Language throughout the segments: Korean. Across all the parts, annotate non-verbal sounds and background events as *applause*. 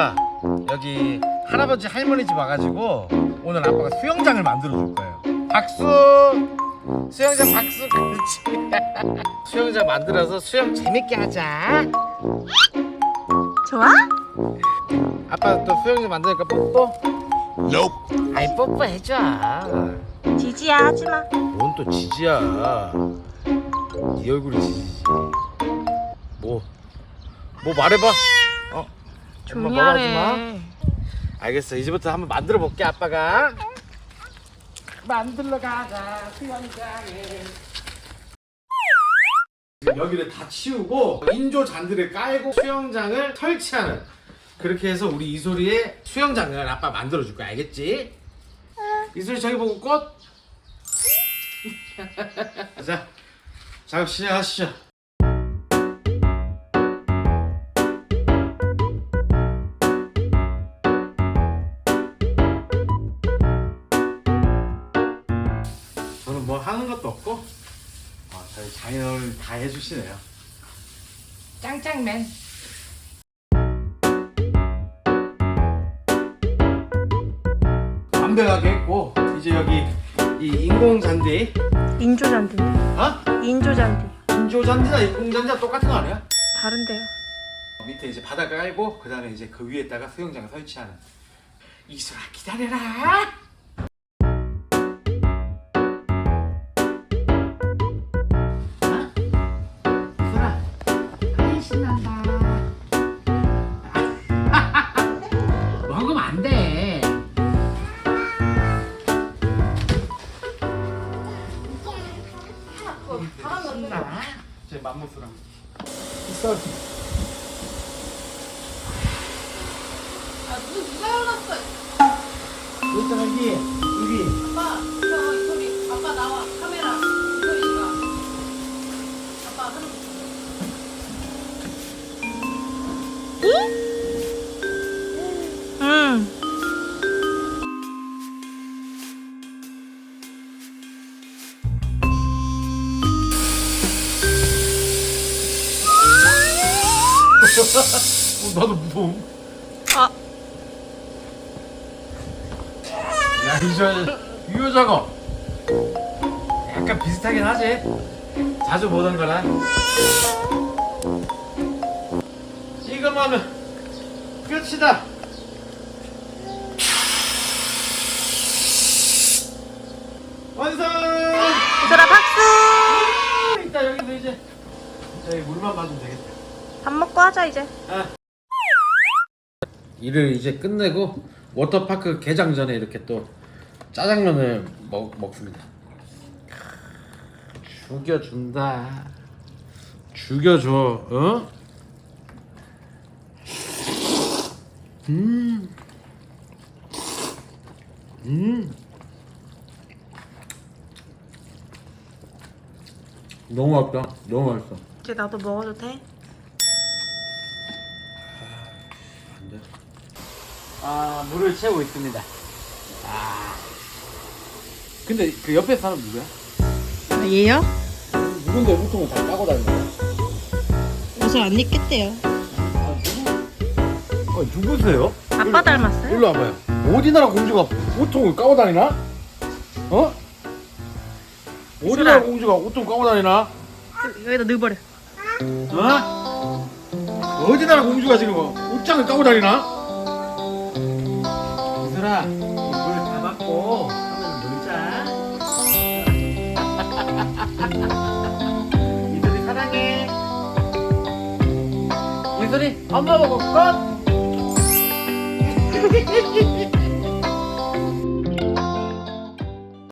이소라 여기 할아버지 할머니 집 와가지고 오늘 아빠가 수영장을 만들어 줄 거예요. 박수! 수영장 박수! 그렇지. *laughs* 수영장 만들어서 수영 재밌게 하자. 좋아? 아빠 또 수영장 만드니까 뽀뽀? 아이 뽀뽀 해줘. 지지야 하지마. 뭔 또 지지야? 네 얼굴이 지지지. 뭐? 뭐 말해봐. 어? 조용히 엄마 뭐라 하지 하래 알겠어. 이제부터 한번 만들어 볼게 아빠가. 만들러 가자 수영장에. 여기를 다 치우고 인조 잔디를 깔고 수영장을 설치하는 그렇게 해서 우리 이소리의 수영장을 아빠 만들어 줄 거야. 알겠지? 이소리 저기 보고 꽃. *laughs* 자, 작업 시작하시죠 하는 것도 없고. 어, 저희 장인어른이 다 해주시네요. 짱짱맨. 완벽하게 했고 이제 여기 이 인공 잔디. 인조잔디 어? 인조잔디. 인조 잔디나 인공 잔디가 똑같은 거 아니야? 다른데요. 밑에 이제 바닥을 깔고 그 다음에 이제 그 위에다가 수영장을 설치하는. 이소라 기다려라 신나 제 맘모스랑 있어 아, 누, 누가 열었어? 일단 여기 여기 아빠, 저, 이 소리. 아빠 나와. 카메라. 이 소리가. 아빠 하 나도 무서워. 아. 야, 이저 유효작업. 약간 비슷하긴 하지. 자주 보던 거랑. 이것만 하면 끝이다. 완성! 이소라 박수 이따 여기서 이제 저희 물만 맞으면 되겠다. 밥 먹고 하자 이제 일을 이제 끝내고 워터파크 개장 전에 이렇게 또 짜장면을 먹, 먹습니다. 죽여준다. 죽여줘. 어? 음. 음. 너무 맛있다. 너무 맛있어. 이제 나도 먹어도 돼? 아 물을 채우고 있습니다. 아. 근데 그 옆에 사람 누구야? 아, 얘요? 누군데 보통은 다 까고 다니는 거야? 옷을 안 입겠대요 아 누구? 어 누구세요? 아빠 닮았어요? 일로 와봐요. 어디 나라 공주가 옷통을 까고 다니나? 어? 어디. 나라 공주가 옷통 까고 다니나? 여기다 넣어버려 어? 어디 나라 공주가 지금 옷장을 까고 다니나? 이슬아, 물다 받고 하면 놀자. *laughs* 이슬이 사랑해. 이슬이 엄마 보고 컷.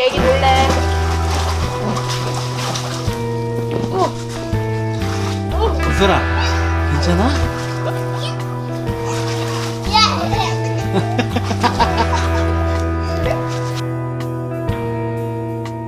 애기 *laughs* 놀래 이슬아, 괜찮아?